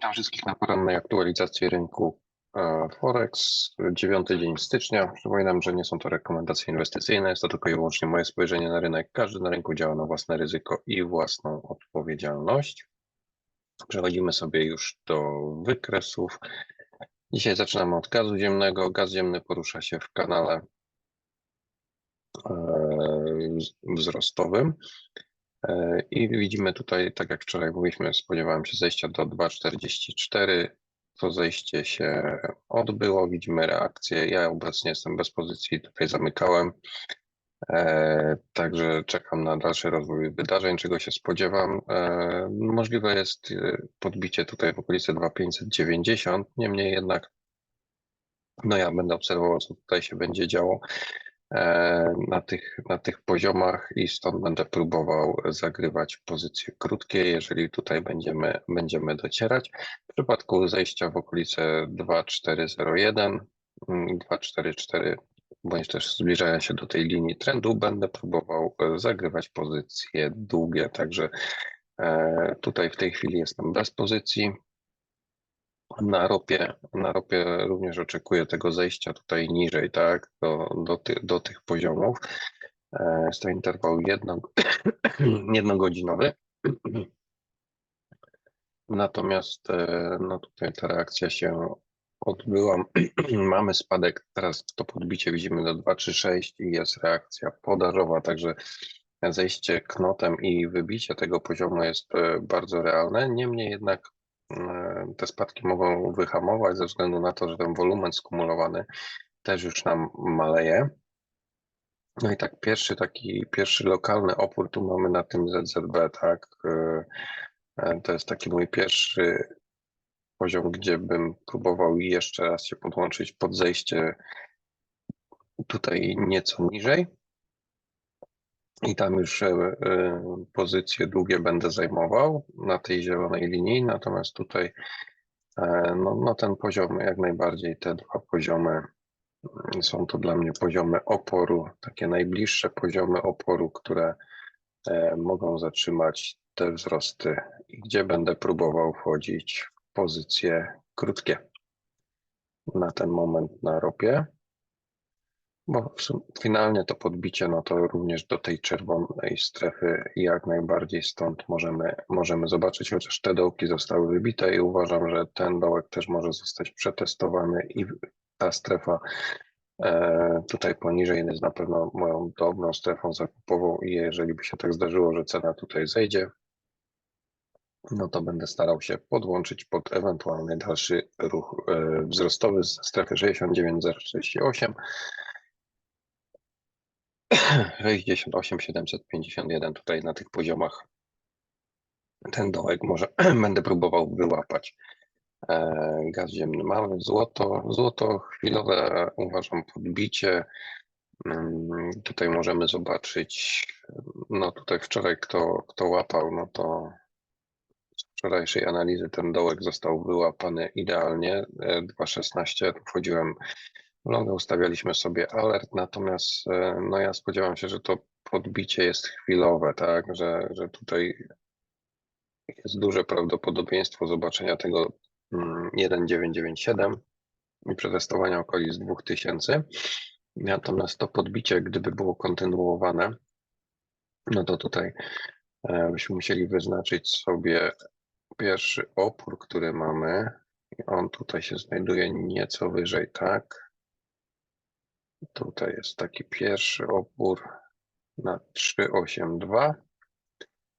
Witam wszystkich na porannej aktualizacji rynku e, Forex. Dziewiąty dzień stycznia. Przypominam, że nie są to rekomendacje inwestycyjne, jest to tylko i wyłącznie moje spojrzenie na rynek. Każdy na rynku działa na własne ryzyko i własną odpowiedzialność. Przechodzimy sobie już do wykresów. Dzisiaj zaczynamy od gazu ziemnego. Gaz ziemny porusza się w kanale e, wzrostowym. E, I widzimy tutaj, tak jak wczoraj mówiliśmy, spodziewałem się zejścia do 2,44. To zejście się odbyło, widzimy reakcję. Ja obecnie jestem bez pozycji, tutaj zamykałem. E, także czekam na dalszy rozwój wydarzeń, czego się spodziewam. E, możliwe jest podbicie tutaj w okolicy 2,590, niemniej jednak no ja będę obserwował, co tutaj się będzie działo. E, na tych, na tych poziomach i stąd będę próbował zagrywać pozycje krótkie, jeżeli tutaj będziemy, będziemy docierać. W przypadku zejścia w okolice 2401, 244 mm, bądź też zbliżania się do tej linii trendu, będę próbował zagrywać pozycje długie, także e, tutaj w tej chwili jestem bez pozycji. Na ropie, na ropie również oczekuję tego zejścia tutaj niżej, tak, do, do, ty, do tych poziomów. E, jest to interwał jedno, jednogodzinowy. Natomiast e, no tutaj ta reakcja się odbyła. Mamy spadek, teraz to podbicie widzimy do 236 i jest reakcja podażowa, także zejście knotem i wybicie tego poziomu jest e, bardzo realne. Niemniej jednak te spadki mogą wyhamować ze względu na to, że ten wolumen skumulowany też już nam maleje. No i tak pierwszy taki, pierwszy lokalny opór tu mamy na tym ZZB, tak? E, e, to jest taki mój pierwszy poziom, gdzie bym próbował jeszcze raz się podłączyć pod zejście tutaj nieco niżej. I tam już e, e, pozycje długie będę zajmował na tej zielonej linii, natomiast tutaj e, no, no ten poziom jak najbardziej, te dwa poziomy mm, są to dla mnie poziomy oporu, takie najbliższe poziomy oporu, które mogą zatrzymać te wzrosty i gdzie będę próbował wchodzić w pozycje krótkie na ten moment na ropie. Bo finalnie to podbicie, no to również do tej czerwonej strefy jak najbardziej stąd możemy, możemy zobaczyć, chociaż te dołki zostały wybite i uważam, że ten dołek też może zostać przetestowany i ta strefa e, tutaj poniżej jest na pewno moją dobrą strefą zakupową i jeżeli by się tak zdarzyło, że cena tutaj zejdzie, no to będę starał się podłączyć pod ewentualny dalszy ruch e, wzrostowy z strefy 69,048 68 751 tutaj na tych poziomach ten dołek może będę próbował wyłapać e, gaz ziemny. Mamy złoto, złoto chwilowe uważam podbicie. Mm, tutaj możemy zobaczyć, no tutaj wczoraj kto, kto łapał, no to z wczorajszej analizy ten dołek został wyłapany idealnie. 2.16 e, Longa ustawialiśmy sobie alert, natomiast e, no ja spodziewam się, że to podbicie jest chwilowe, tak, że, że tutaj jest duże prawdopodobieństwo zobaczenia tego 1997 mm, i przetestowania okolic 2000. Natomiast to podbicie, gdyby było kontynuowane, no to tutaj e, byśmy musieli wyznaczyć sobie pierwszy opór, który mamy. On tutaj się znajduje nieco wyżej, tak? Tutaj jest taki pierwszy opór na 382.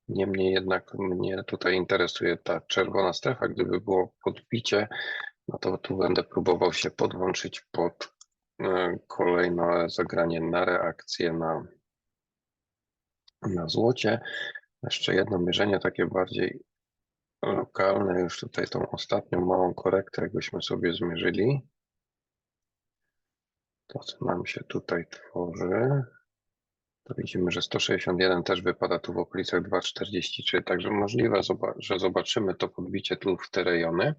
Niemniej jednak mnie tutaj interesuje ta czerwona strefa. Gdyby było podbicie, no to tu będę próbował się podłączyć pod e, kolejne zagranie na reakcję na, na złocie. Jeszcze jedno mierzenie takie bardziej lokalne, już tutaj tą ostatnią małą korektę, jakbyśmy sobie zmierzyli. To, co nam się tutaj tworzy, to widzimy, że 161 też wypada tu w okolicach 2,43, także możliwe, że zobaczymy to podbicie tu w te rejony.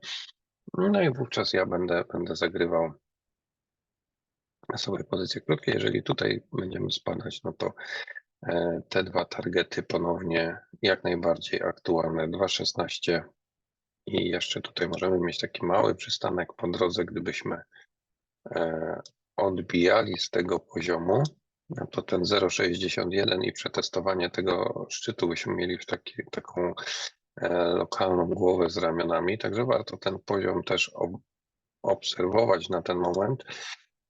No i wówczas ja będę, będę zagrywał sobie pozycje krótkie. Jeżeli tutaj będziemy spadać, no to e, te dwa targety ponownie jak najbardziej aktualne 2,16 I jeszcze tutaj możemy mieć taki mały przystanek po drodze, gdybyśmy e, odbijali z tego poziomu, no to ten 0,61 i przetestowanie tego szczytu byśmy mieli w taki, taką e, lokalną głowę z ramionami, także warto ten poziom też ob, obserwować na ten moment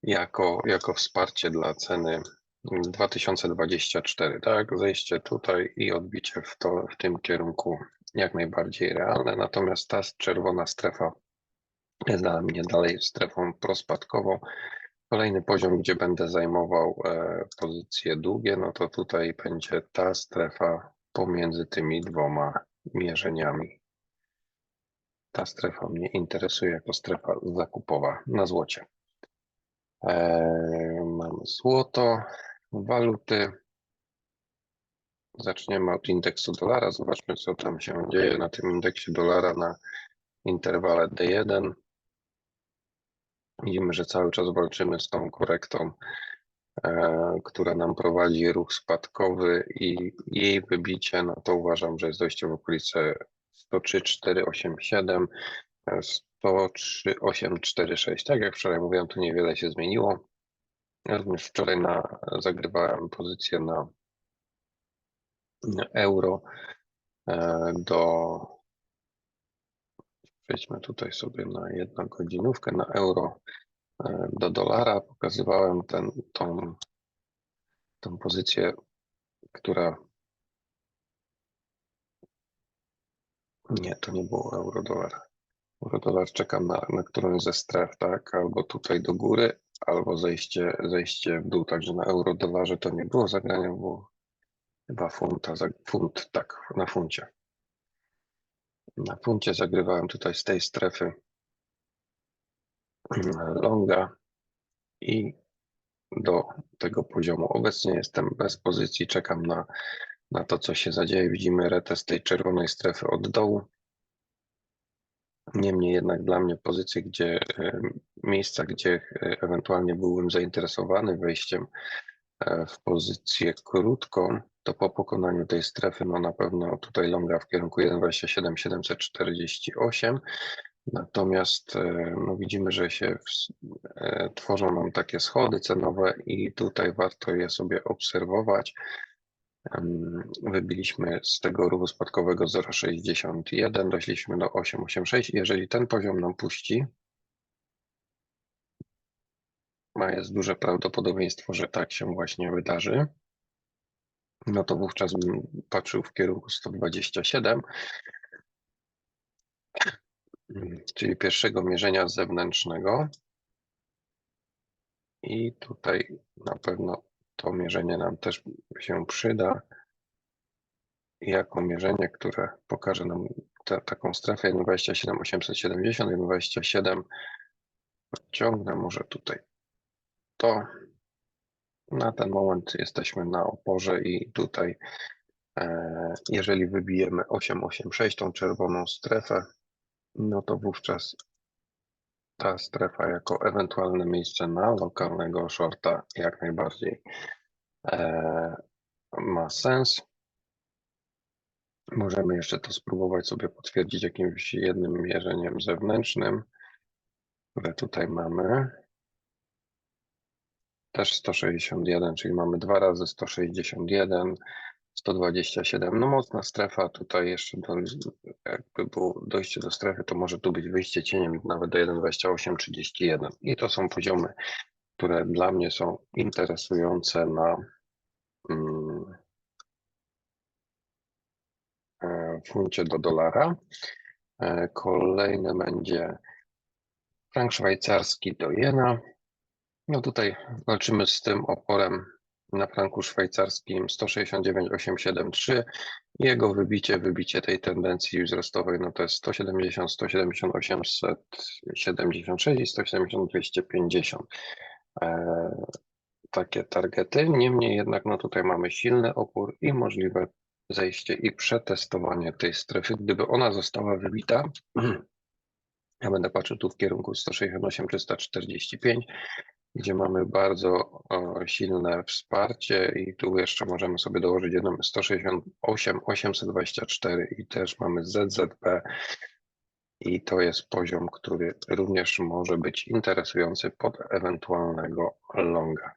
jako, jako wsparcie dla ceny 2024, tak? Zejście tutaj i odbicie w, to, w tym kierunku jak najbardziej realne, natomiast ta czerwona strefa jest dla mnie dalej strefą prospadkową. Kolejny poziom, gdzie będę zajmował e, pozycje długie, no to tutaj będzie ta strefa pomiędzy tymi dwoma mierzeniami. Ta strefa mnie interesuje jako strefa zakupowa na złocie. E, mamy złoto, waluty. Zaczniemy od indeksu dolara. Zobaczmy, co tam się dzieje na tym indeksie dolara na interwale D1. Widzimy, że cały czas walczymy z tą korektą, e, która nam prowadzi ruch spadkowy i jej wybicie, no to uważam, że jest dojście w okolice 103,487, 103,846. Tak jak wczoraj mówiłem, tu niewiele się zmieniło. Ja również wczoraj na, zagrywałem pozycję na, na euro e, do przejdźmy tutaj sobie na jedną godzinówkę na euro e, do dolara. Pokazywałem ten, tą, tą pozycję, która nie, to nie było euro-dolar. Euro-dolar czekam na, na którąś ze stref, tak, albo tutaj do góry, albo zejście, zejście w dół, także na euro-dolarze to nie było zagrania, było chyba funta, za, funt, tak, na funcie. Na funcie zagrywałem tutaj z tej strefy longa i do tego poziomu. Obecnie jestem bez pozycji, czekam na, na to, co się zadzieje. Widzimy retest tej czerwonej strefy od dołu. Niemniej jednak dla mnie pozycje, gdzie e, miejsca, gdzie e, ewentualnie byłbym zainteresowany wejściem e, w pozycję krótką, to po pokonaniu tej strefy, no na pewno tutaj longa w kierunku 1,27,748. Natomiast no widzimy, że się w, e, tworzą nam takie schody cenowe i tutaj warto je sobie obserwować. Wybiliśmy z tego ruchu spadkowego 0,61, doszliśmy do 8,86. Jeżeli ten poziom nam puści, ma jest duże prawdopodobieństwo, że tak się właśnie wydarzy, no to wówczas bym patrzył w kierunku 127, czyli pierwszego mierzenia zewnętrznego. I tutaj na pewno to mierzenie nam też się przyda jako mierzenie, które pokaże nam te, taką strefę 1,27 870, 1,27 podciągnę może tutaj to. Na ten moment jesteśmy na oporze i tutaj e, jeżeli wybijemy 886, tą czerwoną strefę, no to wówczas ta strefa jako ewentualne miejsce na lokalnego shorta jak najbardziej e, ma sens. Możemy jeszcze to spróbować sobie potwierdzić jakimś jednym mierzeniem zewnętrznym, które tutaj mamy. Też 161, czyli mamy dwa razy 161, 127. No mocna strefa, tutaj jeszcze do, jakby było dojście do strefy, to może tu być wyjście cieniem nawet do 1,2831. I to są poziomy, które dla mnie są interesujące na mm, e, funcie do dolara. E, kolejny będzie frank szwajcarski do jena. No tutaj walczymy z tym oporem na franku szwajcarskim 169,873. Jego wybicie, wybicie tej tendencji wzrostowej, no to jest 170, 170, 876 i 170, 250. E, takie targety. Niemniej jednak, no tutaj mamy silny opór i możliwe zejście i przetestowanie tej strefy. Gdyby ona została wybita, ja będę patrzył tu w kierunku 168, 345, gdzie mamy bardzo silne wsparcie i tu jeszcze możemy sobie dołożyć jedną 168 824 i też mamy ZZP I to jest poziom, który również może być interesujący pod ewentualnego longa.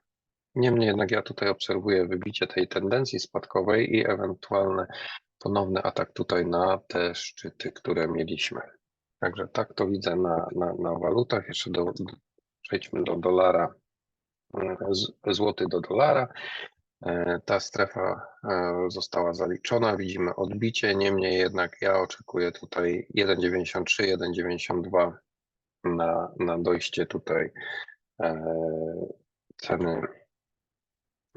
Niemniej jednak ja tutaj obserwuję wybicie tej tendencji spadkowej i ewentualny ponowny atak tutaj na te szczyty, które mieliśmy. Także tak to widzę na, na, na walutach. Jeszcze do, przejdźmy do dolara, e, złoty do dolara. E, Ta strefa e, została zaliczona, widzimy odbicie, niemniej jednak ja oczekuję tutaj 1,93, 1,92 na, na dojście tutaj ceny.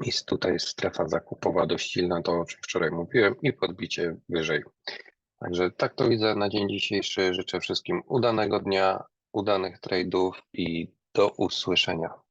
I tutaj jest strefa zakupowa dość silna, to o czym wczoraj mówiłem, i podbicie wyżej. Także tak to widzę na dzień dzisiejszy. Życzę wszystkim udanego dnia, udanych trade'ów i do usłyszenia.